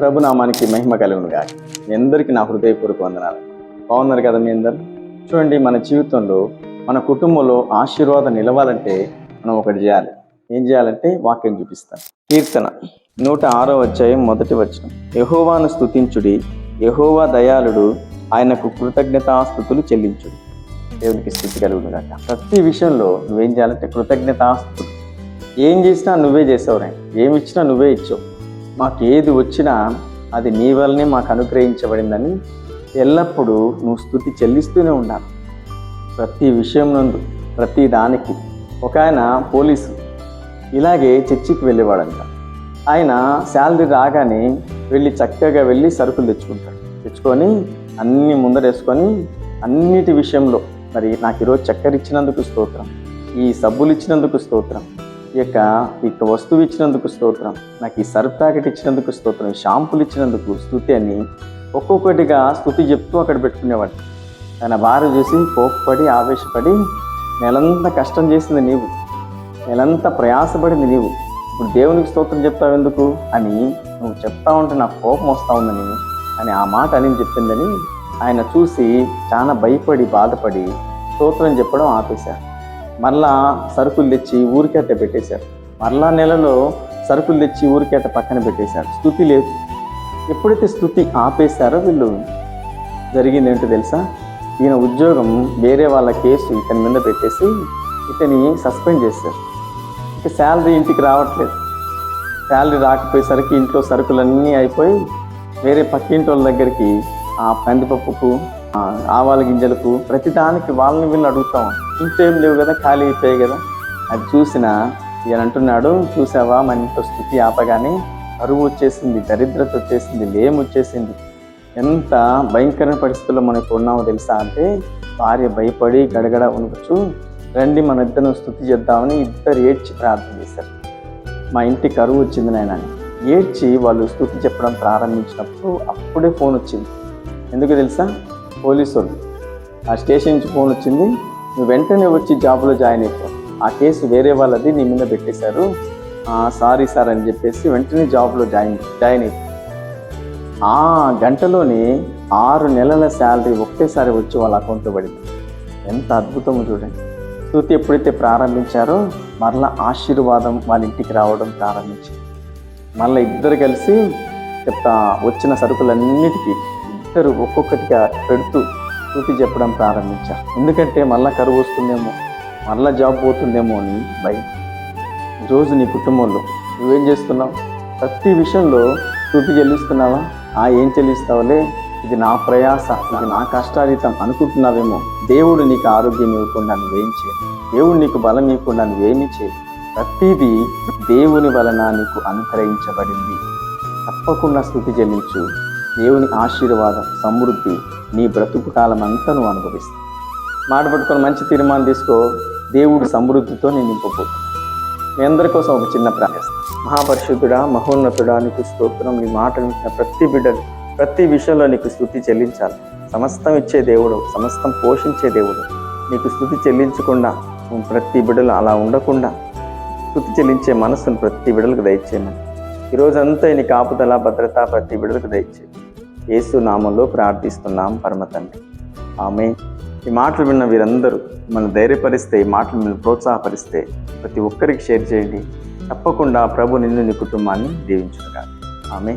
ప్రభునామానికి మహిమ కలుగును గాక. మీ అందరికీ నా హృదయపూర్వక వందనాలు. బాగున్నారు కదా మీ అందరు? చూడండి మన జీవితంలో మన కుటుంబంలో ఆశీర్వాదం నిలవాలంటే మనం ఒకటి చేయాలి. ఏం చేయాలంటే వాక్యం చూపిస్తాను. కీర్తన నూట ఆరో అధ్యాయం మొదటి వచనం. యహోవాను స్తుతించుడి యహోవా దయాళుడు ఆయనకు కృతజ్ఞతాస్థుతులు చెల్లించుడు. దేవునికి స్థితి కలుగును గాక. ప్రతి విషయంలో నువ్వేం చేయాలంటే కృతజ్ఞతాస్థుతులు ఏం చేసినా నువ్వే చేసావు రా ఏమి ఇచ్చినా నువ్వే ఇచ్చావు. మాకు ఏది వచ్చినా అది నీ వల్లనే మాకు అనుగ్రహించబడిందని ఎల్లప్పుడూ నువ్వు స్థుతి చెల్లిస్తూనే ఉండాలి. ప్రతి విషయం నందు ప్రతి దానికి ఒక ఆయన పోలీసు ఇలాగే చర్చికి వెళ్ళేవాడంట. ఆయన శాలరీ రాగానే వెళ్ళి చక్కగా వెళ్ళి సరుకులు తెచ్చుకుంటాడు. తెచ్చుకొని అన్ని ముందరేసుకొని అన్నిటి విషయంలో మరి నాకు ఈరోజు చక్కెర ఇచ్చినందుకు స్తోత్రం ఈ సబ్బులు ఇచ్చినందుకు స్తోత్రం యొక్క ఈ యొక్క వస్తువు ఇచ్చినందుకు స్తోత్రం నాకు ఈ సర్ఫ్ ప్యాకెట్ ఇచ్చినందుకు స్తోత్రం ఈ షాంపులు ఇచ్చినందుకు స్థుతి అని ఒక్కొక్కటిగా స్థుతి చెప్తూ అక్కడ పెట్టుకునేవాడు తన భార్య చూసి కోప్పడి ఆవేశపడి నెలంతా కష్టం చేసింది నీవు. నెలంతా ప్రయాసపడింది నీవు. ఇప్పుడు దేవునికి స్తోత్రం చెప్తావు ఎందుకు? అని నువ్వు చెప్తా ఉంటే నాకు కోపం వస్తా ఉందని అని ఆ మాట అని చెప్పిందని ఆయన చూసి చాలా భయపడి బాధపడి స్తోత్రం చెప్పడం ఆపేశారు. మరలా సరుకులు తెచ్చి ఊరికేట పెట్టేశారు. మరలా నెలలో సరుకులు తెచ్చి ఊరికేట పక్కన పెట్టేశారు. స్థుతి లేదు. ఎప్పుడైతే స్థుతి ఆపేశారో వీళ్ళు జరిగింది ఏంటో తెలుసా? ఈయన ఉద్యోగం వేరే వాళ్ళ కేసు ఇతని మీద పెట్టేసి ఇతని సస్పెండ్ చేశారు. ఇక శాలరీ ఇంటికి రావట్లేదు. శాలరీ రాకపోయేసరికి ఇంట్లో సరుకులన్నీ అయిపోయి వేరే పక్కింటి వాళ్ళ దగ్గరికి ఆ కందిపప్పుకు ఆ ఆవాల గింజలకు ప్రతిదానికి వాళ్ళని వీళ్ళు అడుగుతాం ఇంకేం లేవు కదా ఖాళీ అయిపోయాయి కదా. అది చూసిన ఈయన అంటున్నాడు చూసావా మన ఇంట్లో స్థుతి ఆపగానే కరువు వచ్చేసింది దరిద్రత వచ్చేసింది లేము వచ్చేసింది. ఎంత భయంకర పరిస్థితుల్లో మనకు ఉన్నామో తెలుసా అంటే భార్య భయపడి గడగడ ఉనవచ్చు రండి మన ఇద్దరు స్థుతి చేద్దామని ఇద్దరు ఏడ్చి ప్రార్థన చేశారు. మా ఇంటి కరువు వచ్చింది నాయన ఏడ్చి వాళ్ళు స్థుతి చెప్పడం ప్రారంభించినప్పుడు అప్పుడే ఫోన్ వచ్చింది. ఎందుకు తెలుసా? పోలీసు వాళ్ళు. ఆ స్టేషన్ నుంచి ఫోన్ వచ్చింది. నువ్వు వెంటనే వచ్చి జాబ్లో జాయిన్ అయిపో. ఆ కేసు వేరే వాళ్ళది నీ మీద పెట్టేశారు. సారీ సార్ అని చెప్పేసి వెంటనే జాబ్లో జాయిన్ జాయిన్ అయిపో. ఆ గంటలోనే ఆరు నెలల శాలరీ ఒకేసారి వచ్చి వాళ్ళ అకౌంట్లో పడింది. ఎంత అద్భుతమో చూడండి. స్థుతి ఎప్పుడైతే ప్రారంభించారో మరలా ఆశీర్వాదం వాళ్ళ ఇంటికి రావడం ప్రారంభించింది. మళ్ళీ ఇద్దరు కలిసి చెప్తా వచ్చిన సరుకులన్నిటికీ ఇద్దరు ఒక్కొక్కటిగా పెడుతూ స్థుతి చెప్పడం ప్రారంభించా. ఎందుకంటే మళ్ళీ కరువు వస్తుందేమో మళ్ళీ జాబ్ పోతుందేమో అని భయం. రోజు నీ కుటుంబంలో నువ్వేం చేస్తున్నావు? ప్రతి విషయంలో చూపి చెల్లిస్తున్నావా? ఆ ఏం చెల్లిస్తావులే? ఇది నా ప్రయాస ఇది నా కష్టాతీతం అనుకుంటున్నావేమో. దేవుడు నీకు ఆరోగ్యం ఇవ్వకుండా నువ్వేం చేయవు దేవుడు నీకు బలం ఇవ్వకుండా నువ్వేమీ చేయవు ప్రతిదీ దేవుని వలన నీకు అనుగ్రహించబడింది. తప్పకుండా స్థుతి చెల్లించు. దేవుని ఆశీర్వాదం సమృద్ధి నీ బ్రతుకు కాలం అంతా నువ్వు అనుభవిస్తావు మాట పట్టుకొని మంచి తీర్మానం తీసుకో దేవుడు సమృద్ధితో నేను నింపబోతున్నాను మీ అందరి కోసం ఒక చిన్న ప్రార్థిస్తాను మహాపరిశుద్ధుడా మహోన్నతుడా నీకు స్తోత్రం నీ మాట వింటున్న ప్రతి బిడ్డలు ప్రతి విషయంలో నీకు స్థుతి చెల్లించాలి. సమస్తం ఇచ్చే దేవుడు సమస్తం పోషించే దేవుడు. నీకు స్థుతి చెల్లించకుండా నువ్వు ప్రతి బిడ్డలు అలా ఉండకుండా స్థుతి చెల్లించే మనసును ప్రతి బిడ్డలకు దయచేయమని ఈరోజంతా నీ కాపుదల భద్రత ప్రతి విడుదలకు దయచేయి యేసు నామంలో ప్రార్థిస్తున్నాం పరమ తండ్రి. ఆమె ఈ మాటలు విన్న వీరందరూ మిమ్మల్ని ధైర్యపరిస్తే ఈ మాటలు మిమ్మల్ని ప్రోత్సాహపరిస్తే ప్రతి ఒక్కరికి షేర్ చేయండి. తప్పకుండా ప్రభు నిన్ను నీ కుటుంబాన్ని దీవించుగా ఆమె